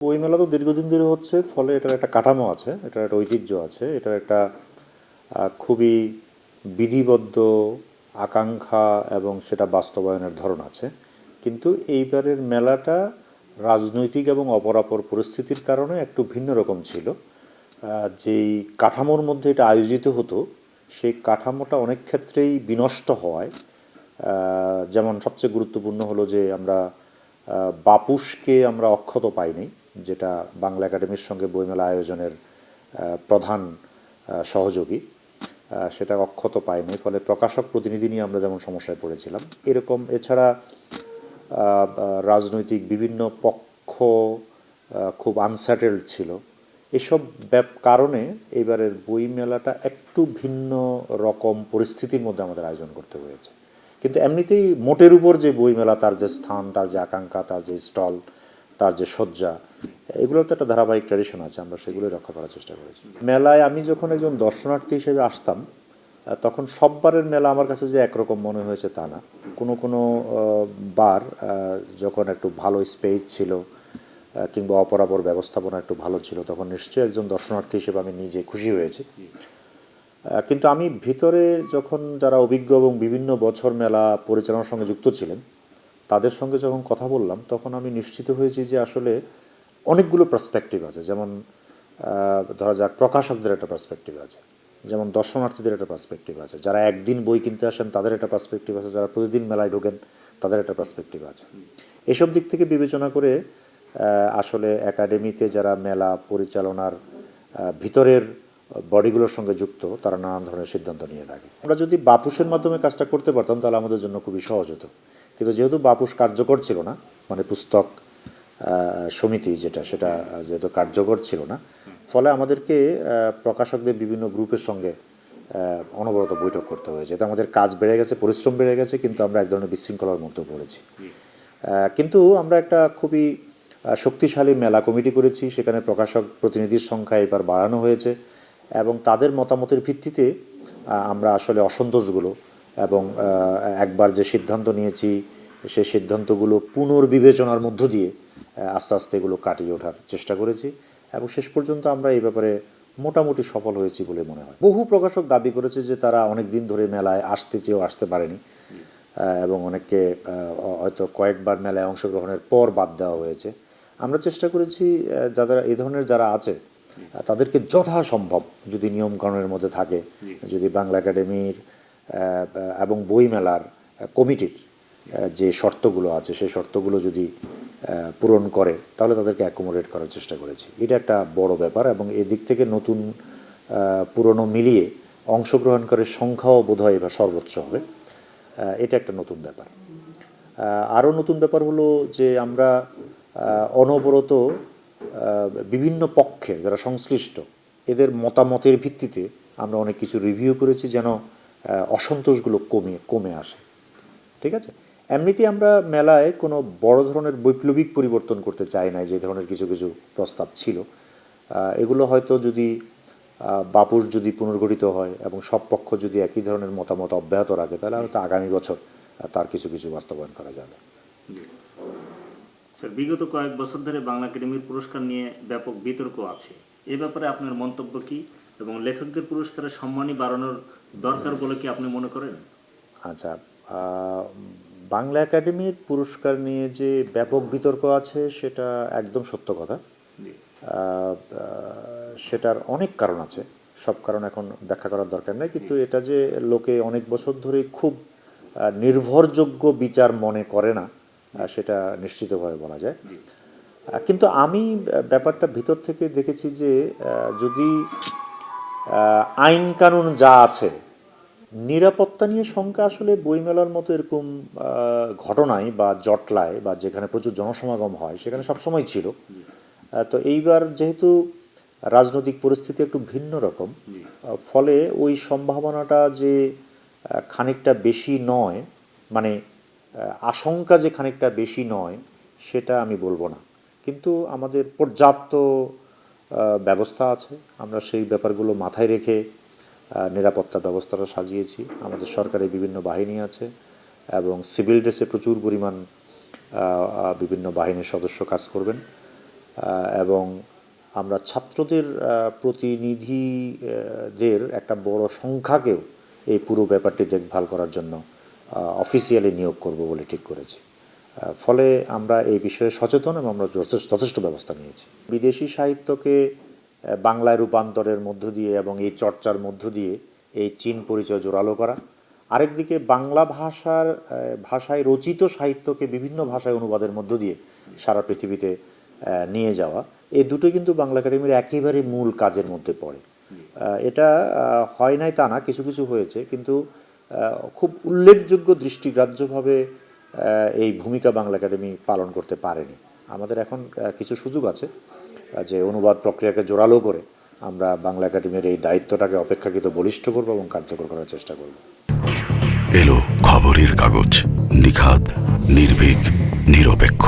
বইমেলা তো দীর্ঘদিন ধরে হচ্ছে ফলে এটার একটা কাঠামো আছে এটার একটা ঐতিহ্য আছে এটার একটা খুবই বিধিবদ্ধ আকাঙ্ক্ষা এবং সেটা বাস্তবায়নের ধরন আছে। কিন্তু এইবারের মেলাটা রাজনৈতিক এবং অপরাপর পরিস্থিতির কারণে একটু ভিন্ন রকম ছিল। যেই কাঠামোর মধ্যে এটা আয়োজিত হতো সেই কাঠামোটা অনেক ক্ষেত্রেই বিনষ্ট হওয়ায় যেমন সবচেয়ে গুরুত্বপূর্ণ হলো যে আমরা আহ, বাপুসকে আমরা অক্ষত পাইনি। যেটা বাংলা একাডেমির সঙ্গে বইমেলা আয়োজনের প্রধান সহযোগী সেটা অক্ষত পাইনি ফলে প্রকাশক প্রতিনিধি নিয়ে আমরা যেমন সমস্যায় পড়েছিলাম। এরকম এছাড়া রাজনৈতিক বিভিন্ন পক্ষ খুব আনসার্টেলড ছিল। এসব ব্যাপ, কারণে এবারের বই মেলাটা একটু ভিন্ন রকম পরিস্থিতির মধ্যে আমাদের আয়োজন করতে হয়েছে। কিন্তু এমনিতেই মোটের উপর যে বইমেলা, তার যে স্থান, তার যে আকাঙ্ক্ষা, তার যে স্টল, তার যে সজ্জা এগুলোর তো একটা ধারাবাহিক ট্র্যাডিশন আছে, আমরা সেগুলোই রক্ষা করার চেষ্টা করেছি। মেলায় আমি যখন একজন দর্শনার্থী হিসেবে আসতাম তখন সববারের মেলা আমার কাছে যে একরকম মনে হয়েছে তা না। কোনো কোনো বার যখন একটু ভালো স্পেস ছিল কিংবা অপরাপর ব্যবস্থাপনা একটু ভালো ছিল, তখন নিশ্চয়ই একজন দর্শনার্থী হিসেবে আমি নিজে খুশি হয়েছি। কিন্তু আমি ভিতরে যখন যারা অভিজ্ঞ এবং বিভিন্ন বছর মেলা পরিচালনার সঙ্গে যুক্ত ছিলেন, তাদের সঙ্গে যখন কথা বললাম, তখন আমি নিশ্চিত হয়েছি যে আসলে অনেকগুলো পার্সপেক্টিভ আছে। যেমন ধরা যাক, প্রকাশকদের একটা পার্সপেক্টিভ আছে। যেমন, দর্শনার্থীদের একটা পার্সপেক্টিভ আছে। যারা একদিন বই কিনতে আসেন, তাদের একটা পার্সপেক্টিভ আছে। যারা প্রতিদিন মেলায় ঢোকেন, তাদের একটা পার্সপেক্টিভ আছে। এসব দিক থেকে বিবেচনা করে আসলে একাডেমিতে যারা মেলা পরিচালনার ভিতরের বডিগুলোর সঙ্গে যুক্ত, তারা নানান ধরনের সিদ্ধান্ত নিয়ে থাকে। আমরা যদি বাপুসের মাধ্যমে কাজটা করতে পারতাম, তাহলে আমাদের জন্য খুবই সহজ হতো। কিন্তু যেহেতু বাপুস কার্যকর ছিল না মানে পুস্তক সমিতি যেটা, সেটা যেহেতু কার্যকর ছিল না, ফলে আমাদেরকে প্রকাশকদের বিভিন্ন গ্রুপের সঙ্গে অনবরত বৈঠক করতে হয়েছে। এতে আমাদের কাজ বেড়ে গেছে, পরিশ্রম বেড়ে গেছে, কিন্তু আমরা এক ধরনের বিশৃঙ্খলার মধ্যে পড়েছি। কিন্তু আমরা একটা খুবই শক্তিশালী মেলা কমিটি করেছি, সেখানে প্রকাশক প্রতিনিধির সংখ্যা এবার বাড়ানো হয়েছে এবং তাদের মতামতের ভিত্তিতে আমরা আসলে অসন্তোষগুলো এবং একবার যে সিদ্ধান্ত নিয়েছি সেই সিদ্ধান্তগুলো পুনর্বিবেচনার মধ্য দিয়ে আস্তে আস্তে এগুলো কাটিয়ে ওঠার চেষ্টা করেছি এবং শেষ পর্যন্ত আমরা এই ব্যাপারে মোটামুটি সফল হয়েছি বলে মনে হয়। বহু প্রকাশক দাবি করেছে যে তারা অনেক দিন ধরে মেলায় আসতে চেয়েও আসতে পারেনি এবং অনেককে হয়তো কয়েকবার মেলায় অংশগ্রহণের পর বাদ দেওয়া হয়েছে। আমরা চেষ্টা করেছি যাদের, এই ধরনের যারা আছে তাদেরকে যথাসম্ভব যদি নিয়মকানুনের মধ্যে থাকে, যদি বাংলা একাডেমির এবং বইমেলার কমিটির যে শর্তগুলো আছে সেই শর্তগুলো যদি পূরণ করে, তাহলে তাদেরকে অ্যাকোমোডেট করার চেষ্টা করেছি। এটা একটা বড় ব্যাপার এবং এদিক থেকে নতুন পুরনো মিলিয়ে অংশগ্রহণকারীর সংখ্যাও বোধহয় এবার সর্বোচ্চ হবে। এটা একটা নতুন ব্যাপার। আরও নতুন ব্যাপার হলো যে আমরা অনবরত বিভিন্ন পক্ষের যারা সংশ্লিষ্ট, এদের মতামতের ভিত্তিতে আমরা অনেক কিছু রিভিউ করেছি যেন অসন্তোষগুলো কমে কমে আসে। ঠিক আছে? এমনিতেই আমরা মেলায় কোনো বড় ধরনের বৈপ্লবিক পরিবর্তন করতে চাই না যে ধরনের কিছু কিছু প্রস্তাব ছিল। এগুলো হয়তো যদি বাপুর যদি পুনর্গঠিত হয় এবং সব পক্ষ যদি একই ধরনের মতামত অব্যাহত রাখে তাহলে হয়তো আগামী বছর তার কিছু কিছু বাস্তবায়ন করা যাবে। স্যার বিগত কয়েক বছর ধরে বাংলা একাডেমির পুরস্কার নিয়ে ব্যাপক বিতর্ক আছে। এ ব্যাপারে আপনার মন্তব্য কি? এবং লেখকদের পুরস্কারের সম্মানই বাড়ানোর দরকার বলে কি আপনি মনে করেন? আচ্ছা বাংলা একাডেমির পুরস্কার নিয়ে যে ব্যাপক বিতর্ক আছে সেটা একদম সত্য কথা। সেটার অনেক কারণ আছে। সব কারণ এখন ব্যাখ্যা করার দরকার নেই। কিন্তু এটা যে লোকে অনেক বছর ধরে খুব নির্ভরযোগ্য বিচার মনে করে না সেটা নিশ্চিতভাবে বলা যায়। কিন্তু আমি ব্যাপারটা ভিতর থেকে দেখেছি যে যদি আইন কানুন যা আছে নিরাপত্তা নিয়ে শঙ্কা আসলে বইমেলার মতো এরকম ঘটনায় বা জটলায় বা যেখানে প্রচুর জনসমাগম হয় সেখানে সবসময় ছিল। তো এইবার যেহেতু রাজনৈতিক পরিস্থিতি একটু ভিন্ন রকম ফলে ওই সম্ভাবনাটা যে খানিকটা বেশি নয় মানে আশঙ্কা যে খানিকটা বেশি নয় সেটা আমি বলব না। কিন্তু আমাদের পর্যাপ্ত ব্যবস্থা আছে। আমরা সেই ব্যাপারগুলো মাথায় রেখে নিরাপত্তা ব্যবস্থাটা সাজিয়েছি। আমাদের সরকারি বিভিন্ন বাহিনী আছে এবং সিভিল ড্রেসে প্রচুর পরিমাণ বিভিন্ন বাহিনীর সদস্য কাজ করবেন। এবং আমরা ছাত্রদের প্রতিনিধিদের একটা বড় সংখ্যাকেও এই পুরো ব্যাপারটি দেখভাল করার জন্য অফিসিয়ালি নিয়োগ করব বলে ঠিক করেছি। ফলে আমরা এই বিষয়ে সচেতন এবং আমরা যথেষ্ট ব্যবস্থা নিয়েছি। বিদেশি সাহিত্যকে বাংলায় রূপান্তরের মধ্য দিয়ে এবং এই চর্চার মধ্য দিয়ে এই চীন পরিচয় জোরালো করা। আরেকদিকে বাংলা ভাষার ভাষায় রচিত সাহিত্যকে বিভিন্ন ভাষায় অনুবাদের মধ্য দিয়ে সারা পৃথিবীতে নিয়ে যাওয়া। এই দুটো কিন্তু বাংলা একাডেমির একেবারে মূল কাজের মধ্যে পড়ে। এটা হয় নাই তা না, কিছু কিছু হয়েছে, কিন্তু খুব উল্লেখযোগ্য দৃষ্টিগ্রাহ্যভাবে এই ভূমিকা বাংলা একাডেমি পালন করতে পারেনি। আমাদের এখন কিছু সুযোগ আছে যে অনুবাদ প্রক্রিয়াকে জোরালো করে আমরা বাংলা একাডেমির এই দায়িত্বটাকে অপেক্ষাকৃত বলিষ্ঠ করব এবং কার্যকর করার চেষ্টা করব। এলো খবরের কাগজ, নিখাদ, নির্ভীক, নিরপেক্ষ।